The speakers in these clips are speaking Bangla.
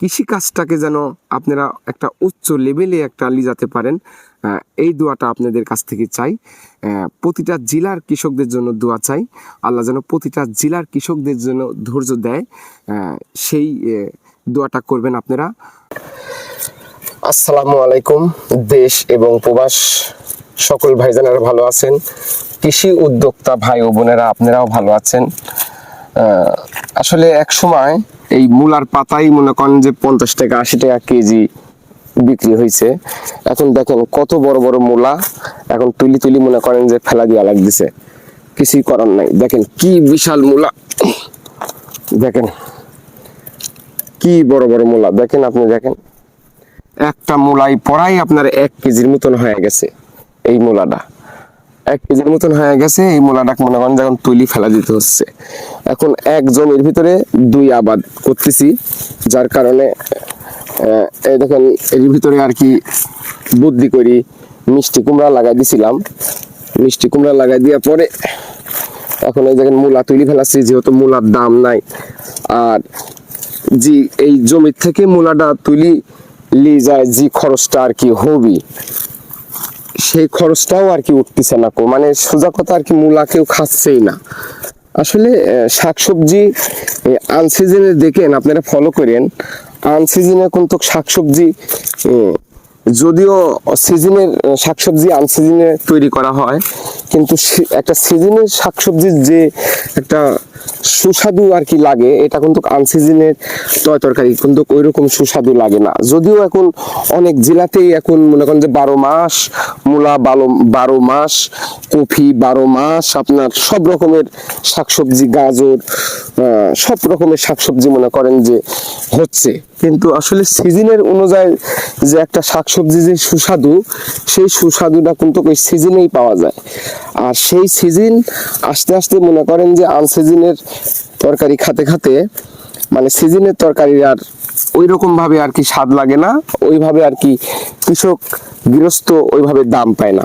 কৃষি কাজটাকে যেন আপনারা একটা উচ্চ লেভেলে একটা লিজাতে পারেন এই দোয়াটা আপনাদের কাছ থেকে চাই। প্রতিটা জেলার কৃষকদের জন্য দোয়া চাই। আল্লাহ যেন প্রতিটা জেলার কৃষকদের জন্য ধৈর্য দেয়। সেই দোয়াটা করবেন আপনারা। আসসালামু আলাইকুম, দেশ এবং প্রবাস। সকল ভাইজানেরা ভালো আছেন? কৃষি উদ্যোক্তা ভাই ও বোনেরা, আপনারাও ভালো আছেন? আসলে এক সময় এই মূলার পাতাই মনে করেন যে পঞ্চাশ টাকা আশি টাকা কেজি বিক্রি হয়েছে। এখন দেখেন কত বড় বড় মূলা এখন তুলি তুলি মনে করেন যে ফেলা দিয়া লাগতেছে। কিছুই করার নাই। দেখেন কি বিশাল মূলা। দেখেন কি বড় বড় মূলা। দেখেন আপনি দেখেন। একটা মূলাই পড়াই আপনার এক কেজির মতন হয়ে গেছে এই মূলাটা। এক কেজির মতন হয়ে গেছে, এই মূলাটা মনে করেন যখন তুলি ফেলা দিতে হচ্ছে। এখন এক জমির ভিতরে দুই আবাদ করতেছি, যার কারণে এই দেখেন, এর ভিতরে আর কি বুদ্ধি করি, মিষ্টি কুমড়া লাগাই দিছিলাম। মিষ্টি কুমড়া লাগাই দেওয়ার পরে, এখন এই দেখেন মূলা তুলি ফেলাচ্ছি যেহেতু মূলার দাম নাই। আর জি, এই জমির থেকে মূলাটা তুলি, লি যায় যে খরচটা আর কি হবি। সেই খরচটাও আর কি উঠতেছে না কো মানে সোজা কথা আর কি মূলা কেউ খাচ্ছেই না। আসলে শাক শাকসবজি আনসিজনে দেখেন আপনারা ফলো করেন। আনসিজনে কিন্তু শাকসবজি যদিও সিজনের শাকসবজি আনসিজনে তৈরি করা হয়, কিন্তু একটা সিজনের শাকসবজির যে একটা সুস্বাদু আর কি লাগে, এটা কিন্তু আনসিজনের তয় তরকারি, কিন্তু ওই রকম সুস্বাদু লাগে না। যদিও এখন অনেক জেলাতেই এখন মনে করেন যে বারো মাস, মূলা বারো বারো মাস কফি বারো মাস, আপনার সব রকমের শাকসবজি, গাজর সব রকমের শাকসবজি মনে করেন যে হচ্ছে। কিন্তু আসলে সিজনের অনুযায়ী যে একটা শাকসবজি যে সুস্বাদু, সেই সুস্বাদুটা কিন্তু ওই সিজনেই পাওয়া যায়। আর সেই সিজন আস্তে আস্তে মনে করেন যে আনসিজনের তরকারি খাতে খাতে মানে সিজনের তরকারি আর ওই রকম ভাবে আর কি স্বাদ লাগে না, ওইভাবে আর কি কৃষক গৃহস্থ ওইভাবে দাম পায় না।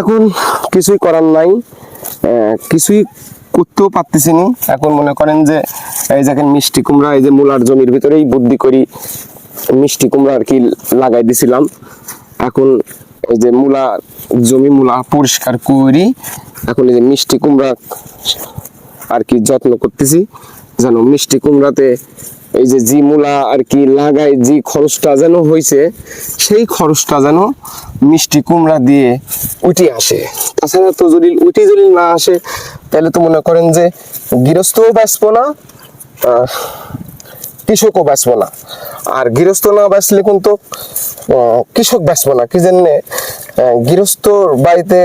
এখন কিছুই করার নাই কিছুই করতেও পারতেছি না। এখন মনে করেন যে, এই দেখেন মিষ্টি কুমড়া, এই যে মূলার জমির ভিতরেই বুদ্ধি করি মিষ্টি কুমড়া আর কি লাগাই দিছিলাম। এখন এই যে মূলা, জমি মূলা পরিষ্কার করি, এখন এই যে মিষ্টি কুমড়া আর কি যত্ন করতেছি, যেন মিষ্টি কুমড়াতে এই যে জি মূলা আর কি লাগাই যে খরচটা যেন হয়েছে সেই খরচটা যেন মিষ্টি কুমড়া দিয়ে উঠে আসে। তাছাড়া তো যদি উঠে যদি না আসে, তাহলে তো মনে করেন যে গৃহস্থও বাঁচবো না কৃষকও বাঁচবো না। আর গৃহস্থ না বাঁচলে কিন্তু কৃষক বাঁচবো না। কি জন্যে? গৃহস্থর বাড়িতে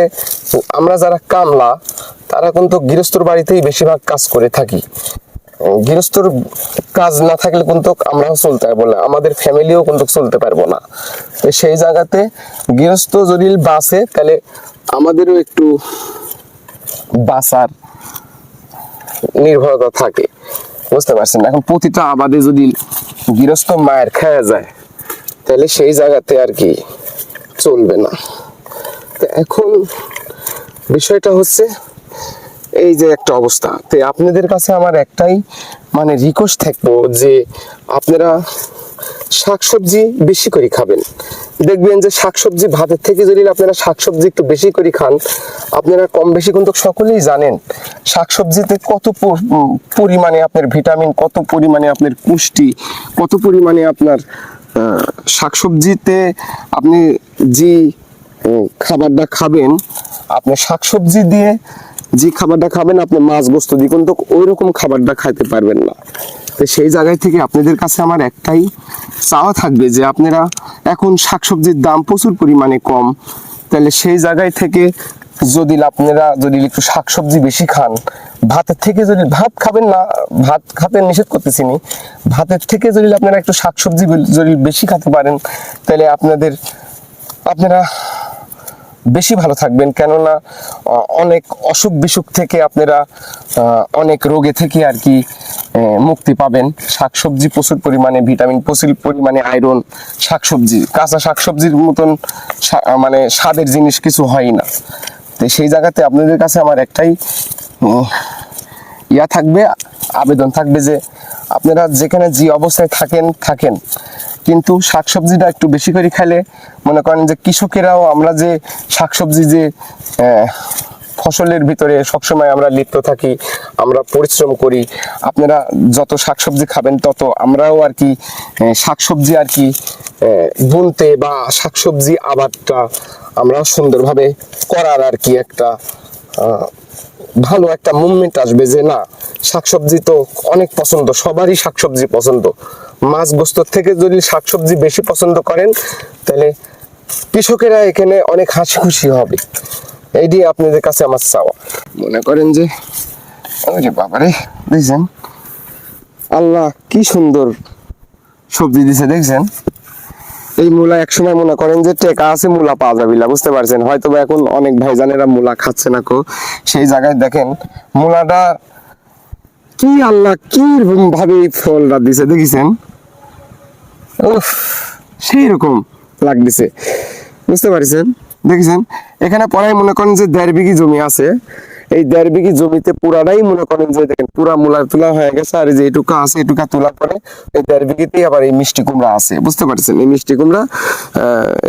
আমরা যারা কামলা, তারা কিন্তু গৃহস্থর বাড়িতেই বেশিরভাগ কাজ করে থাকি। গৃহস্থর কাজ না থাকলে কিন্তু আমরাও চলতে পারব না। আমাদের ফ্যামিলিও কিন্তু চলতে পারব না। তো সেই জায়গাতে গৃহস্থ যদি বাঁচে, তাহলে আমাদেরও একটু বাঁচার নির্ভরতা থাকে। বুঝতে পারছেন? এখন প্রতিটা আবাদে যদি গৃহস্থ মায়ের খাওয়া যায়, তাহলে সেই জায়গাতে আর কি চলবে না। তো এখন বিষয়টা হচ্ছে এই যে একটা অবস্থা। তো আপনাদের কাছে আমার একটাই মানে রিকোয়েস্ট থাকব যে আপনারা শাকসবজি বেশি করে খাবেন। দেখবেন যে শাকসবজি ভাতের থেকে যদি আপনারা শাকসবজি একটু বেশি করে খান, আপনারা কম বেশি কিন্তু সকলেই জানেন শাকসবজিতে কত পরিমাণে আপনার ভিটামিন, কত পরিমাণে আপনার পুষ্টি, কত পরিমাণে আপনার শাকসবজিতে আপনি যে খাবারটা খাবেন, আপনি শাকসবজি দিয়ে যে খাবারটা খাবেন, আপনি মাছ বস্তু দিয়ে, কিন্তু ওই রকম খাবারটা খাইতে পারবেন না। তো সেই জায়গায় থেকে আপনাদের কাছে আমার একটাই চাওয়া থাকবে যে আপনারা এখন শাকসবজির দাম প্রচুর পরিমাণে কম। তাহলে সেই জায়গায় থেকে যদি আপনারা যদি একটু শাকসবজি বেশি খান, ভাতের থেকে যদি ভাত খাবেন না, ভাত খাতে নিষেধ করতেছি নি, ভাতের থেকে যদি আপনারা একটু শাকসবজি যদি বেশি খেতে পারেন, তাহলে আপনাদের, আপনারা বেশি ভালো থাকবেন। কেননা অনেক অসুখ বিসুখ থেকে আপনারা অনেক রোগে থেকে আর কি মুক্তি পাবেন। শাকসবজি প্রচুর পরিমাণে, ভিটামিন প্রচুর পরিমাণে, আয়রন, শাকসবজি, কাঁচা শাকসবজির মতন মানে স্বাদের জিনিস কিছু হয় না। তো সেই জায়গাতে আপনাদের কাছে আমার একটাই ইয়া থাকবে, আবেদন থাকবে যে আপনারা যেখানে যে অবস্থায় থাকেন থাকেন। কিন্তু শাকসবজিটা একটু বেশি করে খাইলে মনে করেন যে কৃষকেরাও আমরা যে শাকসবজি যে ফসলের ভিতরে সবসময় আমরা লিপ্ত থাকি, আমরা পরিশ্রম করি, আপনারা যত শাকসবজি খাবেন তত আমরাও আর কি শাকসবজি আর কি বুনতে বা শাকসবজি আবাদটা আমরা সুন্দরভাবে করার আর কি একটা ভালো একটা মুভমেন্ট আসবে যে না, শাকসবজি তো অনেক পছন্দ, সবারই শাকসবজি পছন্দ। মাছ গোস্ত থেকে যদি শাকসবজি বেশি পছন্দ করেন, তাহলে কৃষকেরা এখানে অনেক হাসি খুশি হবে এইটি আপনাদের কাছে আমার চাওয়া। মনে করেন যে বাবারে, দেখছেন? আল্লাহ কি সুন্দর সবজি দিছে, দেখছেন? এই মূলা একসময় মনে করেন যে টেকা আছে মূলা পাওয়া যাবে না, বুঝতে পারছেন? হয়তো বা এখন অনেক ভাইজানেরা মূলা খাচ্ছে না কো। সেই জায়গায় দেখেন মূলাটা কি আল্লাহ কি ভাবে এই ফলটা দিছে দেখেছেন? সেই রকম লাগতেছে বুঝতে পারছেন? দেখেছেন? এখানে পরে মনে করেন যে দেড় বিঘি জমি আছে। এই দেড় বিঘি জমিতে পুরাটাই মনে করেন যে দেখেন, পুরা মূলা তোলা হয়ে গেছে, আর যে এটুকা আছে, এটুকা তোলার পরে এই দেড় বিঘিতেই আবার এই মিষ্টি কুমড়া আছে, বুঝতে পারছেন? এই মিষ্টি কুমড়া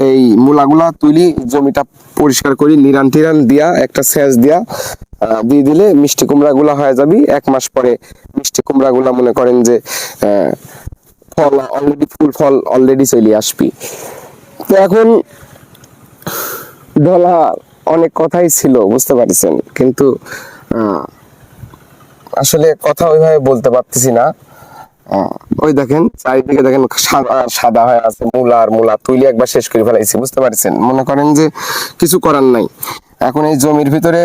এই মূলাগুলা তুলি, জমিটা পরিষ্কার করি, নিরান টিরান দিয়া, একটা সেচ দিয়া দিয়ে দিলে মিষ্টি কুমড়া গুলা হয়ে যাবি। এক মাস পরে মিষ্টি কুমড়া গুলা মনে করেন যে ফল অলরেডি ফুল ফল অলরেডি চলে আসবি। তো এখন বলা অনেক কথাই ছিল, বুঝতে পারছেন। কিন্তু আসলে কথা ওইভাবে বলতে পারতেছি না। ওই দেখেন, চারিদিকে দেখেন সাদা হয়ে আছে, মূলা আর মূলা তুইলে একবার শেষ করে ফেলাইছি, বুঝতে পারছেন? মনে করেন যে কিছু করার নাই। এখন এই জমির ভিতরে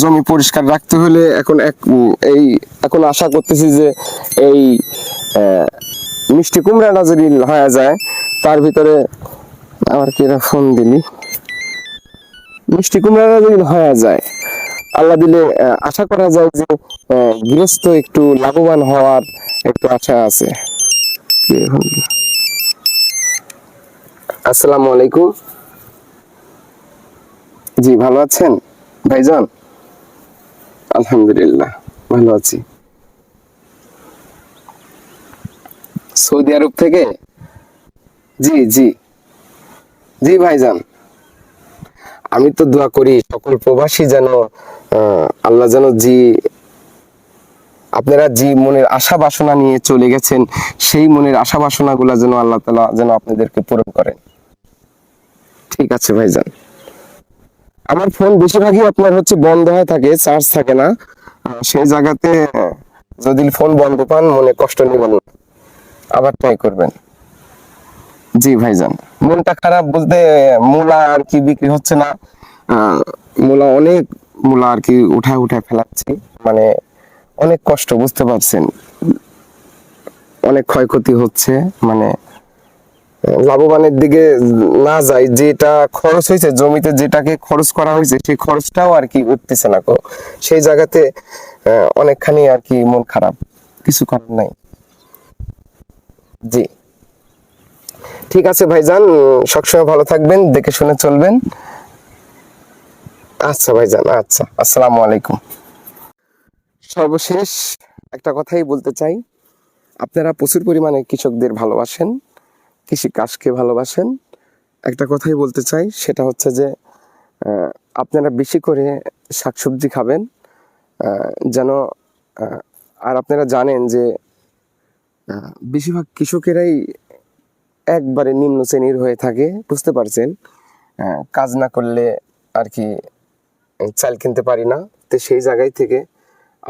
জমি পরিষ্কার রাখতে হলে এখন এক, এই, এখন আশা করতেছি যে এই মিষ্টি কুমড়াটা যদি হয়ে যায়, তার ভিতরে আবার কি ফোন দিলি? মিষ্টি কুমড়াটা যদি হয়ে যায়, আল্লাহ দিলে আশা করা যায় যে গৃহস্থ একটু লাভবান হওয়ার একটু আশা আছে। আসসালামু আলাইকুম। জি, ভালো আছেন ভাইজান? আলহামদুলিল্লাহ, ভালো আছি। সৌদি আরব থেকে? জি জি। জি, ভাইজান। আমি তো দোয়া করি সকল প্রবাসী যেন আল্লাহ যেন জি, আপনারা যে মনের আশা বাসনা নিয়ে চলে গেছেন, সেই মনের আশা বাসনা গুলা যেন আল্লাহ তালা যেন আপনাদেরকে পূরণ করেন। ঠিক আছে ভাইজান। আমার ফোন বেশিরভাগই আপনার হচ্ছে বন্ধ হয়ে থাকে, চার্জ থাকে না। সেই জায়গাতে যদি ফোন বন্ধ পান, মনে কষ্ট নেবেন আবার ট্রাই করবেন। জি ভাইজান। মনটা খারাপ বলতে মূলা আর কি বিক্রি হচ্ছে না। মূলা অনেক, মূলা আর কি উঠায় উঠায় ফেলাচ্ছি। মানে অনেক কষ্ট, বুঝতে পারছেন। অনেক ক্ষয়ক্ষতি হচ্ছে মানে লাভবানের দিকে না যাই, যেটা খরচ হয়েছে, জমিতে যেটাকে খরচ করা হয়েছে, সেই খরচটাও আর কি উঠতেছে না সেই জায়গাতে অনেকখানি আর কি মন খারাপ। কিছু করার নাই। জি। ঠিক আছে ভাইজান, সবসময় ভালো থাকবেন, দেখে শুনে চলবেন। আচ্ছা ভাইজান আচ্ছা আসসালামু আলাইকুম। সর্বশেষ একটা কথাই বলতে চাই। আপনারা প্রচুর পরিমাণে কৃষকদের ভালোবাসেন, কৃষি কাজকে ভালোবাসেন। একটা কথাই বলতে চাই, সেটা হচ্ছে যে আপনারা বেশি করে শাকসবজি খাবেন যেন আর আপনারা জানেন যে বেশিরভাগ কৃষকেরাই একবারে নিম্ন শ্রেণির হয়ে থাকে, বুঝতে পারছেন? কাজ না করলে আর কি চাল কিনতে পারি না। তো সেই জায়গায় থেকে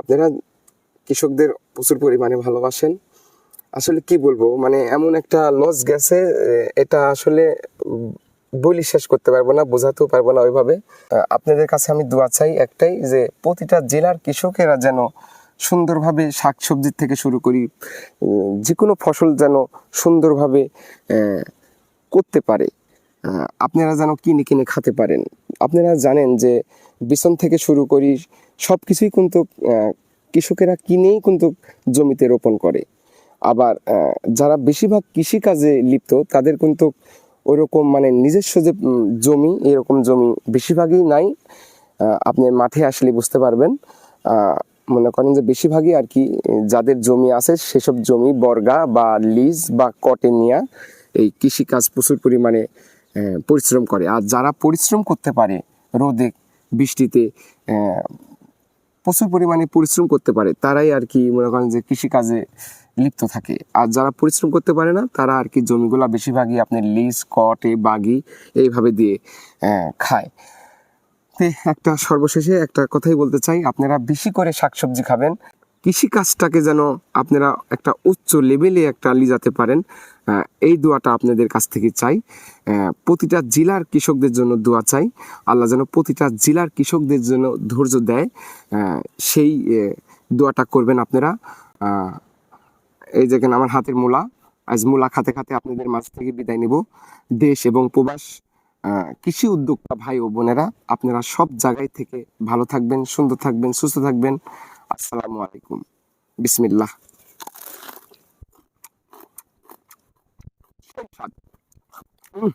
আপনারা কৃষকদের প্রচুর পরিমাণে ভালোবাসেন। আসলে কি বলব মানে এমন একটা লস গেছে এটা আসলে বলি শেষ করতে পারব না, বোঝাতেও পারব না ওইভাবে। আপনাদের কাছে আমি দোয়া চাই একটাই, যে প্রতিটা জেলার কৃষকেরা যেন সুন্দরভাবে শাকসবজির থেকে শুরু করি যে কোনো ফসল যেন সুন্দরভাবে করতে পারে। আপনারা যেন কিনে কিনে খেতে পারেন। আপনারা জানেন যে বিছন থেকে শুরু করি সব কিছুই কিন্তু কৃষকেরা কিনেই কিন্তু জমিতে রোপণ করে। আবার যারা বেশিরভাগ কৃষিকাজে লিপ্ত, তাদের কিন্তু ওইরকম মানে নিজস্ব যে জমি, এরকম জমি বেশিরভাগই নাই। আপনি মাঠে আসলে বুঝতে পারবেন। মনে করেন যে বেশিরভাগই আর কি যাদের জমি আছে সেসব জমি, বর্গা বা লিজ বা কটে নিয়ে এই কৃষিকাজ প্রচুর পরিমাণে পরিশ্রম করে। আর যারা পরিশ্রম করতে পারে, রোদে, বৃষ্টিতে প্রচুর পরিমাণে পরিশ্রম করতে পারে, তারাই আর কি মনে করেন যে কৃষিকাজে লিপ্ত থাকে। আর যারা পরিশ্রম করতে পারে না, তারা আর কি জমিগুলা বেশিরভাগই আপনি লিজ, কটে, বাগি এইভাবে দিয়ে খায়। তে একটা সর্বশেষে একটা কথাই বলতে চাই। আপনারা বেশি করে শাকসবজি খাবেন। কৃষিকাজটাকে যেন আপনারা একটা উচ্চ লেভেলে একটা লিজাতে পারেন এই দোয়াটা আপনাদের কাছ থেকে চাই। প্রতিটা জেলার কৃষকদের জন্য দোয়া চাই। আল্লাহ যেন প্রতিটা জেলার কৃষকদের জন্য ধৈর্য দেয়। সেই দোয়াটা করবেন আপনারা। এই দেখেন আমার হাতের মূলা। আজ মূলা খাতে খাতে আপনাদের মাঝ থেকে বিদায় নিব। দেশ এবং প্রবাস কৃষি উদ্যোক্তা ভাই ও বোনেরা আপনারা সব জায়গায় থেকে ভালো থাকবেন সুন্দর থাকবেন সুস্থ থাকবেন। আসসালামু আলাইকুম। বিসমিল্লাহ। উম,